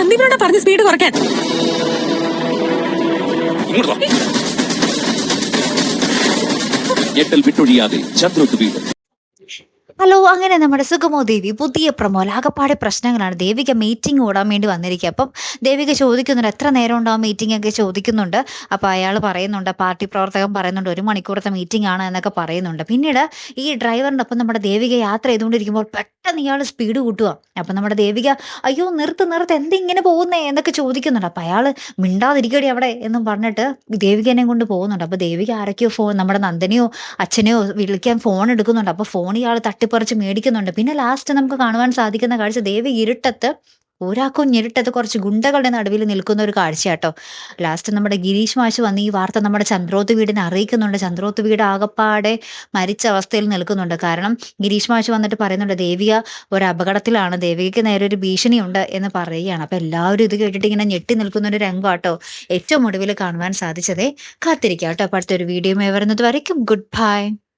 സന്ദീപിനോടാ പറഞ്ഞ സ്പീഡ് കുറയ്ക്കാൻ. ഇങ്ങോട്ട് വാ. ഞെട്ടൽ വിട്ടൊഴിയാതെ ചന്ദ്രോത്ത് വീട് ഹലോ അങ്ങനെ നമ്മുടെ സുഗമോ ദേവി പുതിയ പ്രമോ ആകപ്പാടെ പ്രശ്നങ്ങളാണ്. ദേവിക മീറ്റിംഗ് ഓടാൻ വേണ്ടി വന്നിരിക്കുക അപ്പം ദേവിക ചോദിക്കുന്നുണ്ട് എത്ര നേരം ഉണ്ടാവും മീറ്റിംഗ് ഒക്കെ? ചോദിക്കുന്നുണ്ട്. അപ്പോൾ അയാൾ പറയുന്നുണ്ട് പാർട്ടി പ്രവർത്തകൻ പറയുന്നുണ്ട് ഒരു മണിക്കൂറത്തെ മീറ്റിംഗ് ആണ് എന്നൊക്കെ പറയുന്നുണ്ട്. പിന്നീട് ഈ ഡ്രൈവറിന്റെ ഒപ്പം നമ്മുടെ ദേവിക യാത്ര ചെയ്തുകൊണ്ടിരിക്കുമ്പോൾ പെട്ടെന്ന് ഇയാൾ സ്പീഡ് കൂട്ടുക. അപ്പം നമ്മുടെ ദേവിക അയ്യോ നിർത്ത് നിർത്ത് എന്തിങ്ങനെ പോകുന്നേ? എന്നൊക്കെ ചോദിക്കുന്നുണ്ട്. അപ്പം അയാൾ മിണ്ടാതിരിക്കടി അവിടെ എന്ന് പറഞ്ഞിട്ട് ദേവികനെ കൊണ്ട് പോകുന്നുണ്ട്. അപ്പോൾ ദേവിക ആരൊക്കെയോ ഫോൺ നമ്മുടെ നന്ദനെയോ അച്ഛനെയോ വിളിക്കാൻ ഫോൺ എടുക്കുന്നുണ്ട്. അപ്പോൾ ഫോൺ ഇയാൾ തട്ടിപ്പറിച്ച് മേടിക്കുന്നുണ്ട്. പിന്നെ ലാസ്റ്റ് നമുക്ക് കാണുവാൻ സാധിക്കുന്ന കാഴ്ച ദേവി ഇരുട്ടത്ത് ഒരാൾക്കും ഞെരിട്ടത് കുറച്ച് ഗുണ്ടകളുടെ നടുവിൽ നിൽക്കുന്ന ഒരു കാഴ്ചയാട്ടോ. ലാസ്റ്റ് നമ്മുടെ ഗിരീഷ് മാഷ് വന്ന് ഈ വാർത്ത നമ്മുടെ ചന്ദ്രോത്ത് വീടിനെ അറിയിക്കുന്നുണ്ട്. ചന്ദ്രോത്ത് വീട് ആകപ്പാടെ മരിച്ച അവസ്ഥയിൽ നിൽക്കുന്നുണ്ട്. കാരണം ഗിരീഷ് മാഷ് വന്നിട്ട് പറയുന്നുണ്ട് ദേവിക ഒരു അപകടത്തിലാണ്. ദേവികയ്ക്ക് നേരെ ഒരു ഭീഷണിയുണ്ട് എന്ന് പറയുകയാണ്. അപ്പൊ എല്ലാവരും ഇത് കേട്ടിട്ട് ഇങ്ങനെ ഞെട്ടി നിൽക്കുന്ന ഒരു രംഗമാട്ടോ ഏറ്റവും ഒടുവിൽ കാണുവാൻ സാധിച്ചതേ കാത്തിരിക്കാം കേട്ടോ. ഒരു അടുത്തൊരു വീഡിയോ വരുന്നത് വരയ്ക്കും. Good bye